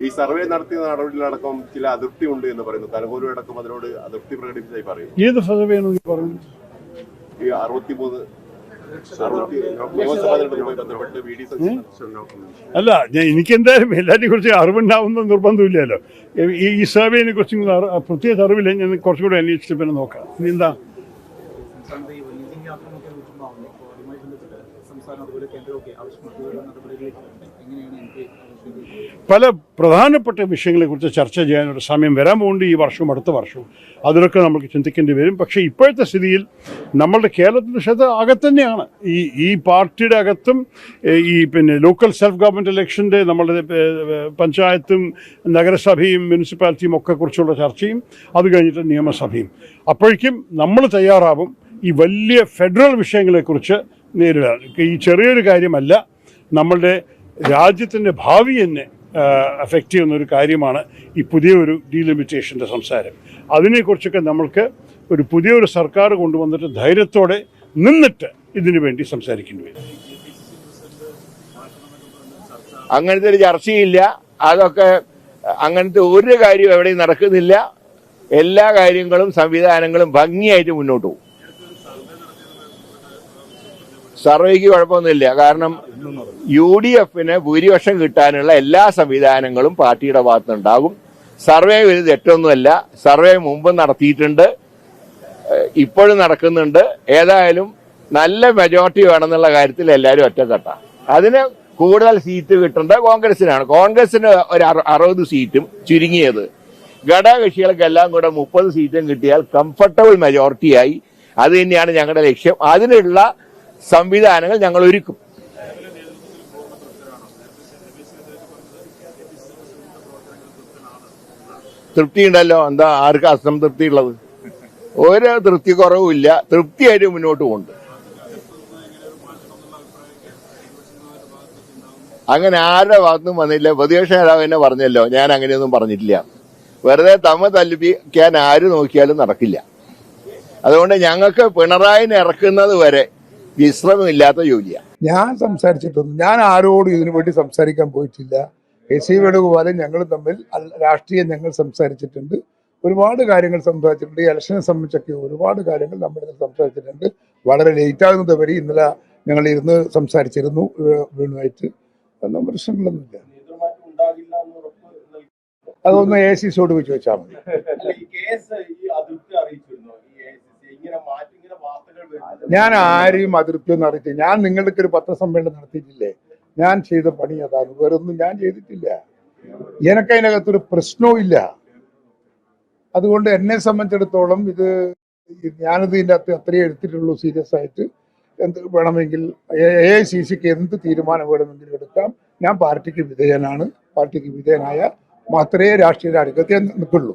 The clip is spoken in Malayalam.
ഈ സർവേ നടത്തിയ നടപടിയിലടക്കം ചില അതൃപ്തി ഉണ്ട് എന്ന് പറയുന്നു. കനകോലു അടക്കം അതിനോട് അതൃപ്തി പ്രകടിപ്പിച്ചായി പറയുന്നു. ഏത് സർവേയാണ് ഈ പറയുന്നത് ഈ അറുപത്തിമൂന്ന് അല്ല ഞാൻ എനിക്ക് എന്തായാലും എല്ലാറ്റിനെ കുറിച്ച് അറിവുണ്ടാവുന്ന നിർബന്ധമില്ലല്ലോ. ഈ ഈ സർവേനെ കുറിച്ചും പ്രത്യേക അറിവില്ല. ഞാൻ കുറച്ചുകൂടെ അന്വേഷിച്ചിട്ട് പിന്നെ നോക്കാം. ഇനി എന്താ? എങ്ങനെയാണ് എനിക്ക് പല പ്രധാനപ്പെട്ട വിഷയങ്ങളെ കുറിച്ച് ചർച്ച ചെയ്യാനൊരു സമയം വരാൻ പോകുന്നുണ്ട് ഈ വർഷവും അടുത്ത വർഷവും. അതിലൊക്കെ നമുക്ക് ചിന്തിക്കേണ്ടി വരും. പക്ഷേ ഇപ്പോഴത്തെ സ്ഥിതിയിൽ നമ്മളുടെ കേരളത്തിന്റെ ശ്രദ്ധ അകത്തന്നെയാണ് ഈ ഈ പാർട്ടിയുടെ അകത്തും ഈ പിന്നെ ലോക്കൽ സെൽഫ് ഗവൺമെന്റ് ഇലക്ഷന്റെ നമ്മളുടെ പഞ്ചായത്തും നഗരസഭയും മുനിസിപ്പാലിറ്റിയും ഒക്കെ കുറിച്ചുള്ള ചർച്ചയും അത് കഴിഞ്ഞിട്ട് നിയമസഭയും. അപ്പോഴേക്കും നമ്മൾ തയ്യാറാവും ഈ വലിയ ഫെഡറൽ വിഷയങ്ങളെക്കുറിച്ച് നേരിടാൻ ഈ ചെറിയൊരു കാര്യമല്ല നമ്മളുടെ രാജ്യത്തിന്റെ ഭാവി തന്നെ അഫക്റ്റ് ചെയ്യുന്ന ഒരു കാര്യമാണ് ഈ പുതിയൊരു ഡീലിമിറ്റേഷന്റെ സംസാരം. അതിനെക്കുറിച്ചൊക്കെ നമ്മൾക്ക് ഒരു പുതിയൊരു സർക്കാർ കൊണ്ടുവന്നിട്ട് ധൈര്യത്തോടെ നിന്നിട്ട് ഇതിനു വേണ്ടി സംസാരിക്കേണ്ടി വരും. അങ്ങനത്തെ ഒരു ചർച്ചയില്ല. അതൊക്കെ അങ്ങനത്തെ ഒരു കാര്യവും എവിടെയും നടക്കുന്നില്ല. എല്ലാ കാര്യങ്ങളും സംവിധാനങ്ങളും ഭംഗിയായിട്ട് മുന്നോട്ട് പോകും. സർവേക്ക് കുഴപ്പമൊന്നുമില്ല. കാരണം യു ഡി എഫിന് ഭൂരിപക്ഷം കിട്ടാനുള്ള എല്ലാ സംവിധാനങ്ങളും പാർട്ടിയുടെ ഭാഗത്തുനിന്നുണ്ടാകും. സർവേ ഒരു തെറ്റൊന്നുമല്ല. സർവേ മുമ്പ് നടത്തിയിട്ടുണ്ട്. ഇപ്പോഴും നടക്കുന്നുണ്ട്. ഏതായാലും നല്ല മെജോറിറ്റി വേണമെന്നുള്ള കാര്യത്തിൽ എല്ലാവരും ഒറ്റക്കെട്ടാണ് അതിന് കൂടുതൽ സീറ്റ് കിട്ടേണ്ടത് കോൺഗ്രസിനാണ് കോൺഗ്രസിന് ഒരു അറു- അറുപത് സീറ്റും ചുരുങ്ങിയത്. ഘടകകക്ഷികൾക്കെല്ലാം കൂടെ മുപ്പത് സീറ്റും കിട്ടിയാൽ കംഫർട്ടബിൾ മെജോറിറ്റിയായി അത് തന്നെയാണ് ഞങ്ങളുടെ ലക്ഷ്യം. അതിനുള്ള സംവിധാനങ്ങൾ ഞങ്ങൾ ഒരുക്കും തൃപ്തി ഉണ്ടല്ലോ എന്താ ആർക്ക് അസംതൃപ്തി ഉള്ളത് ഒരു തൃപ്തി കുറവുമില്ല തൃപ്തിയായിട്ട് മുന്നോട്ട് പോകുന്നുണ്ട്. അങ്ങനെ ആരുടെ ഭാഗത്തും വന്നില്ല. പ്രതിപക്ഷ നേതാവ് തന്നെ പറഞ്ഞല്ലോ ഞാൻ അങ്ങനെയൊന്നും പറഞ്ഞിട്ടില്ല. വെറുതെ തമ്മ തല്ലിപ്പിക്കാൻ ആര് നോക്കിയാലും നടക്കില്ല. അതുകൊണ്ട് ഞങ്ങൾക്ക് പിണറായിനെ ഇറക്കുന്നത് വരെ വിശ്രമമില്ലാത്ത ജോലിയാണ് ഞാൻ സംസാരിച്ചിട്ടൊന്നും ഞാൻ ആരോടും ഇതിനു വേണ്ടി സംസാരിക്കാൻ പോയിട്ടില്ല. എസ് സി വേണുഗോപാലും ഞങ്ങൾ തമ്മിൽ രാഷ്ട്രീയം ഞങ്ങൾ സംസാരിച്ചിട്ടുണ്ട്. ഒരുപാട് കാര്യങ്ങൾ സംസാരിച്ചിട്ടുണ്ട്. ഈ ഇലക്ഷനെ സംബന്ധിച്ചൊക്കെ ഒരുപാട് കാര്യങ്ങൾ നമ്മൾ സംസാരിച്ചിട്ടുണ്ട്. വളരെ ലേറ്റ് ആകുന്നത് വരെ ഇന്നലെ ഞങ്ങൾ ഇരുന്ന് സംസാരിച്ചിരുന്നു വീണുമായിട്ട് വേണുമായിട്ട്. ഒന്നും പ്രശ്നങ്ങളൊന്നുമില്ല. അതൊന്ന് എ സി സോട് വെച്ച് വെച്ചാൽ മതി. ഞാൻ ആരെയും അതൃപ്തിയൊന്നും നടത്തി ഞാൻ നിങ്ങൾക്ക് ഒരു പത്രസമ്മേളനം നടത്തിയിട്ടില്ലേ? ഞാൻ ചെയ്ത പണി അതാണ്. വേറെ ഒന്നും ഞാൻ ചെയ്തിട്ടില്ല. എനിക്ക് അതിനകത്തൊരു പ്രശ്നവും ഇല്ല. അതുകൊണ്ട് എന്നെ സംബന്ധിച്ചിടത്തോളം ഇത് ഞാനിത് ഇതിന്റെ അകത്ത് അത്രയേ എടുത്തിട്ടുള്ളൂ സീരിയസ് ആയിട്ട്. എന്ത് വേണമെങ്കിൽ എ ഐ സി സിക്ക് എന്ത് തീരുമാനം വേണമെങ്കിലും എടുക്കാം. ഞാൻ പാർട്ടിക്ക് വിധേയനാണ്. പാർട്ടിക്ക് വിധേയനായ മാത്രമേ രാഷ്ട്രീയ രാഷ്ട്രീയത്തിൽ നിൽക്കുള്ളൂ.